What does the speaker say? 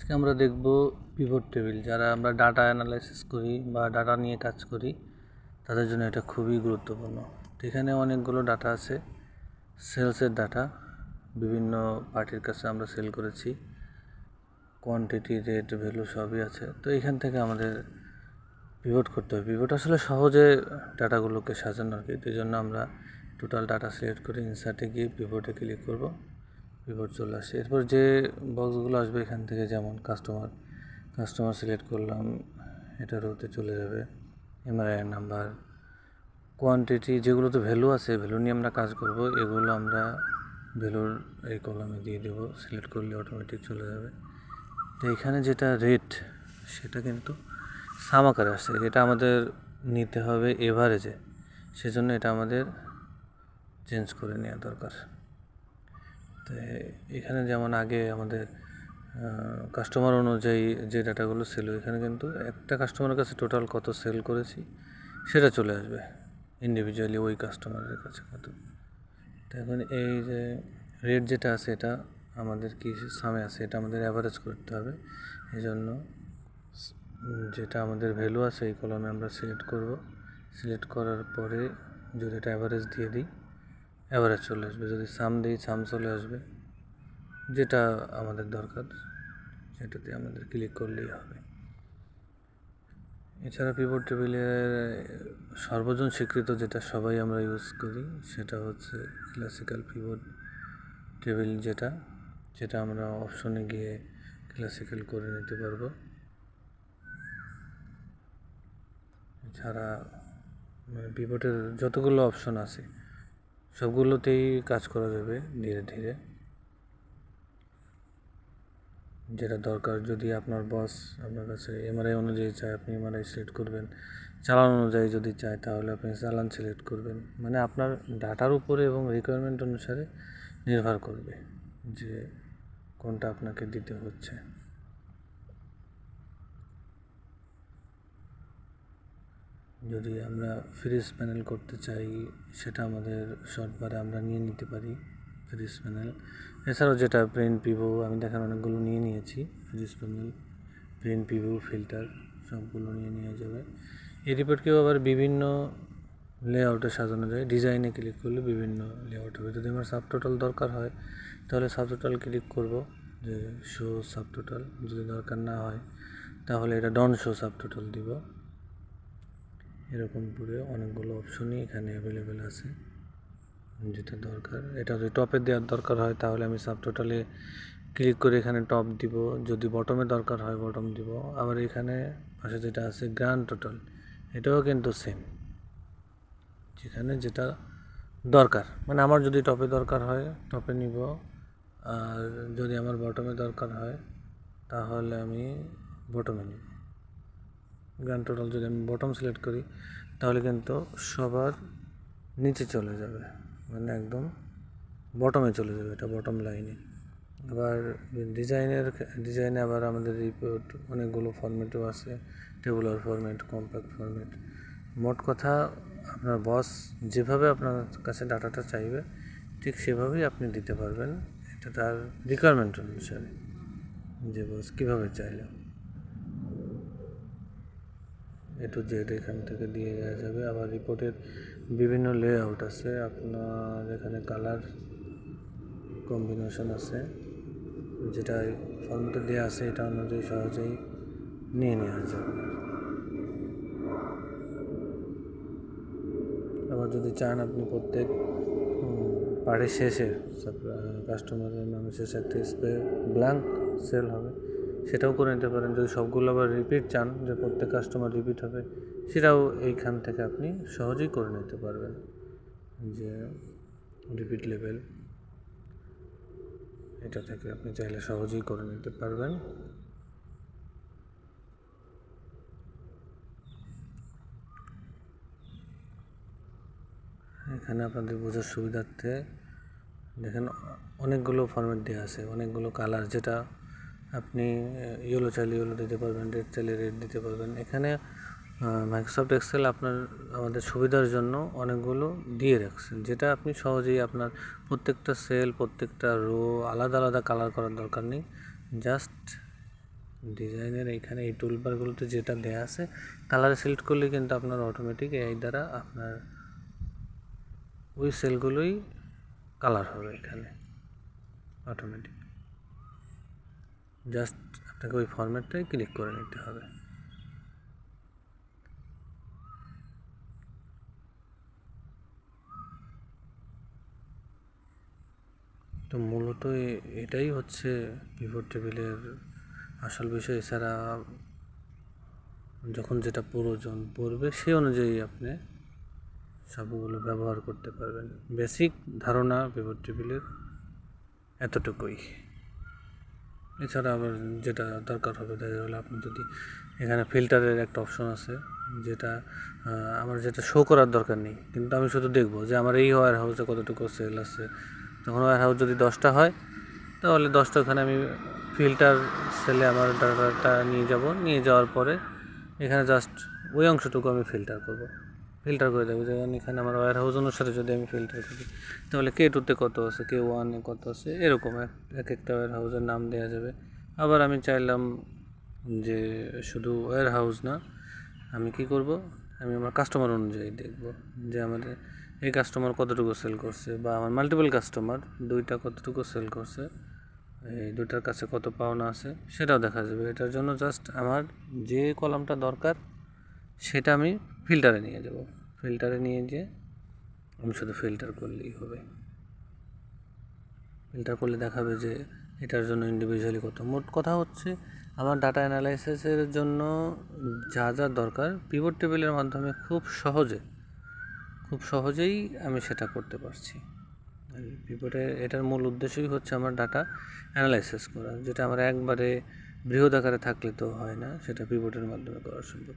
আজকে আমরা দেখব পিভট টেবিল যারা আমরা ডাটা অ্যানালাইসিস করি বা ডাটা নিয়ে কাজ করি, তাদের জন্য এটা খুবই গুরুত্বপূর্ণ। এখানে অনেকগুলো ডাটা আছে সেলসের ডাটা বিভিন্ন পার্টির কাছে আমরা সেল করেছি কোয়ান্টিটি রেট ভ্যালু সবই আছে। তো এখান থেকে আমাদের পিভট করতে হবে। পিভট আসলে সহজে ডাটাগুলোকে সাজানো আর কি এই জন্য আমরা টোটাল ডাটা সিলেক্ট করে ইনসার্টে গিয়ে পিভটে ক্লিক করব। পিভট চলে আসে। এরপর যে বক্সগুলো আসবে এখান থেকে যেমন কাস্টমার কাস্টমার সিলেক্ট করলাম এটা রোতে চলে যাবে। এমআরআই নাম্বার কোয়ান্টিটি যেগুলোতে ভ্যালু আছে ভ্যালু নিয়ে আমরা কাজ করব, এগুলো আমরা ভ্যালুর এই কলামে দিয়ে দেবো। সিলেক্ট করলে অটোমেটিক চলে যাবে। তো এখানে যেটা রেট সেটা কিন্তু সাম আসছে। এটা আমাদের নিতে হবে এভারেজে সেজন্য এটা আমাদের চেঞ্জ করে নেওয়া দরকার। তো এখানে যেমন আগে আমাদের কাস্টমার অনুযায়ী যে ডাটাগুলো সেল হয়, এখানে কিন্তু একটা কাস্টমারের কাছে টোটাল কত সেল করেছি, সেটা চলে আসবে ইন্ডিভিজুয়ালি ওই কাস্টমারের কাছে কত। তো এখন এই যে রেট যেটা আছে, এটা আমাদের কি সামে আছে, এটা আমাদের অ্যাভারেজ করতে হবে। এই জন্য যেটা আমাদের ভ্যালু আছে, এই কলমে আমরা সিলেক্ট করব। সিলেক্ট করার পরে যদি এটা অ্যাভারেজ দিয়ে দিই অ্যাভারেজ চলে আসবে, যদি সাম দিই সাম চলে আসবে। যেটা আমাদের দরকার, সেটাতে আমাদের ক্লিক করলেই হবে। এছাড়া পিভট টেবিলের সর্বজন স্বীকৃত যেটা সবাই আমরা ইউজ করি, সেটা হচ্ছে ক্লাসিক্যাল পিভট টেবিল যেটা যেটা আমরা অপশনে গিয়ে ক্লাসিক্যাল করে নিতে পারব। এছাড়া মানে যতগুলো অপশন আছে সবগুলোতেই কাজ করা যাবে ধীরে ধীরে। যেটা দরকার যদি আপনার বস আপনার কাছে এমআরআই অনুযায়ী চায়, আপনি এমআরআই সিলেক্ট করবেন। চালান অনুযায়ী যদি চায়, তাহলে আপনি চালান সিলেক্ট করবেন। মানে আপনার ডাটার উপরে এবং রিকোয়ারমেন্ট অনুসারে নির্ভর করবে যে কোনটা আপনাকে দিতে হচ্ছে। যদি আমরা ফ্রিজ প্যানেল করতে চাই, সেটা আমাদের শর্টবারে আমরা নিয়ে নিতে পারি ফ্রিজ প্যানেল এছাড়াও যেটা প্রিন্ট পিভো আমি দেখেন অনেকগুলো নিয়ে নিয়েছি freeze panel print pivot filter সবগুলো নিয়ে নেওয়া যাবে। এই রিপোর্টকেও আবার বিভিন্ন লেআউটে সাজানো যায়। ডিজাইনে ক্লিক করলে বিভিন্ন লেআউট হবে। যদি আমার সাব টোটাল দরকার হয়, তাহলে সাব টোটাল ক্লিক করব যে শো সাব টোটাল যদি দরকার না হয়, তাহলে এটা ডন শো সাব টোটাল দিব। এরকম করে অনেকগুলো অপশনই এখানে অ্যাভেলেবেল আছে। যেটা দরকার। এটা যদি টপে দেওয়ার দরকার হয়, তাহলে আমি সাব টোটালে ক্লিক করে এখানে টপ দিব। যদি বটমে দরকার হয় বটম দিব। আবার এখানে পাশে যেটা আছে গ্র্যান্ড টোটাল এটাও কিন্তু সেম যেখানে যেটা দরকার। মানে আমার যদি টপে দরকার হয় টপে নিব। আর যদি আমার বটমে দরকার হয়, তাহলে আমি বটমে নিব। গ্র্যান্ড টোটাল যদি আমি বটম সিলেক্ট করি, তাহলে কিন্তু সবার নিচে চলে যাবে। মানে একদম বটমে চলে যাবে এটা বটম লাইনে আবার ডিজাইনের ডিজাইনে আবার আমাদের রিপোর্ট অনেকগুলো ফরম্যাটও আছে টেবুলার ফরম্যাট কম্প্যাক্ট ফরম্যাট মোট কথা, আপনার বস যেভাবে আপনার কাছে ডাটাটা চাইবে, ঠিক সেভাবেই আপনি দিতে পারবেন। এটা তার রিকোয়ারমেন্ট অনুসারে যে বস কীভাবে চাইলে। এ টু জেড এখান থেকে দিয়ে দেওয়া যাবে। আবার রিপোর্টের বিভিন্ন লেআউট আছে। আপনার এখানে কালার কম্বিনেশন আছে। যেটা ফর্মটা দেওয়া আছে, এটা অনুযায়ী সহজেই নিয়ে নেওয়া যাবে। আবার যদি চান আপনি প্রত্যেক পার্টির শেষে কাস্টমারের নামে শেষে একটা স্প্রে ব্ল্যাঙ্ক সেল হবে। সেটাও করে নিতে পারেন। যদি সবগুলো আবার রিপিট চান, যে প্রত্যেক কাস্টমার রিপিট হবে, সেটাও এইখান থেকে আপনি সহজেই করে নিতে পারবেন। যে রিপিট লেভেল এটা থেকে আপনি চাইলে সহজেই করে নিতে পারবেন। এখানে আপনাদের বোঝার সুবিধার্থে দেখেন অনেকগুলো ফরম্যাট দেওয়া আছে, অনেকগুলো কালার যেটা আপনি ইয়েলো চাইলে ইয়েলো দিতে পারবেন, রেড চাইলে রেড দিতে পারবেন। এখানে মাইক্রোসফট এক্সেল আপনার, আমাদের সুবিধার জন্য অনেকগুলো দিয়ে রাখছেন যেটা আপনি সহজেই আপনার প্রত্যেকটা সেল প্রত্যেকটা রো আলাদা আলাদা কালার করার দরকার নেই। জাস্ট ডিজাইনের এইখানে এই টুলবারগুলোতে যেটা দেয়া আছে কালার সিলেক্ট করলে কিন্তু আপনার অটোমেটিক এই দ্বারা আপনার ওই সেলগুলোই কালার হবে এখানে অটোমেটিক জাস্ট আপনাকে ওই ফরম্যাটটাই ক্লিক করে নিতে হবে। তো মূলত এটাই হচ্ছে পিভট টেবিলের আসল বিষয়। এছাড়া যখন যেটা প্রয়োজন পড়বে, সেই অনুযায়ী আপনি সবগুলো ব্যবহার করতে পারবেন। বেসিক ধারণা পিভট টেবিলের এতটুকুই। এছাড়া আবার যেটা দরকার হবে, দেখা গেলো আপনি যদি এখানে ফিল্টারের একটা অপশন আছে, যেটা আমার যেটা শো করার দরকার নেই। কিন্তু আমি শুধু দেখব যে আমার এই ওয়্যার হাউসে কতটুকু সেল আছে। তখন ওয়্যার হাউস যদি দশটা হয়, তাহলে দশটা ওখানে আমি ফিল্টার সেলে আমার ডাটাটা নিয়ে যাব। নিয়ে যাওয়ার পরে এখানে জাস্ট ওই অংশটুকু আমি ফিল্টার করব। ফিল্টার করে দেবো যেমন এখানে আমার ওয়্যার হাউস অনুসারে যদি আমি ফিল্টার করি, তাহলে কে টুতে কত আছে? কে ওয়ানে কত আছে? এরকম এক এক একটা ওয়্যার হাউসের নাম দেওয়া যাবে। আবার আমি চাইলাম যে শুধু ওয়্যার হাউস না, আমি কি করব? আমি আমার কাস্টমার অনুযায়ী দেখব যে আমাদের এই কাস্টমার কতটুকু সেল করছে, বা আমার মাল্টিপল কাস্টমার দুইটা কতটুকু সেল করছে, এই দুটার কাছে কত পাওনা আছে, সেটাও দেখা যাবে। এটার জন্য জাস্ট আমার যে কলামটা দরকার সেটা আমি ফিল্টারে নিয়ে যাব। ফিল্টারে নিয়ে গিয়ে আমি শুধু ফিল্টার করলেই হবে। ফিল্টার করলে দেখাবে যে এটার জন্য ইন্ডিভিজুয়ালি কত। মোট কথা হচ্ছে আমার ডাটা অ্যানালাইসিসের জন্য যা যা দরকার পিভট টেবিলের মাধ্যমে খুব সহজে, খুব সহজেই আমি সেটা করতে পারছি। পিভটে এটার মূল উদ্দেশ্যই হচ্ছে আমার ডাটা অ্যানালাইসিস করা, যেটা আমার একবারে বৃহৎ আকারে থাকলে তো হয় না, সেটা পিভটের মাধ্যমে করা সম্ভব।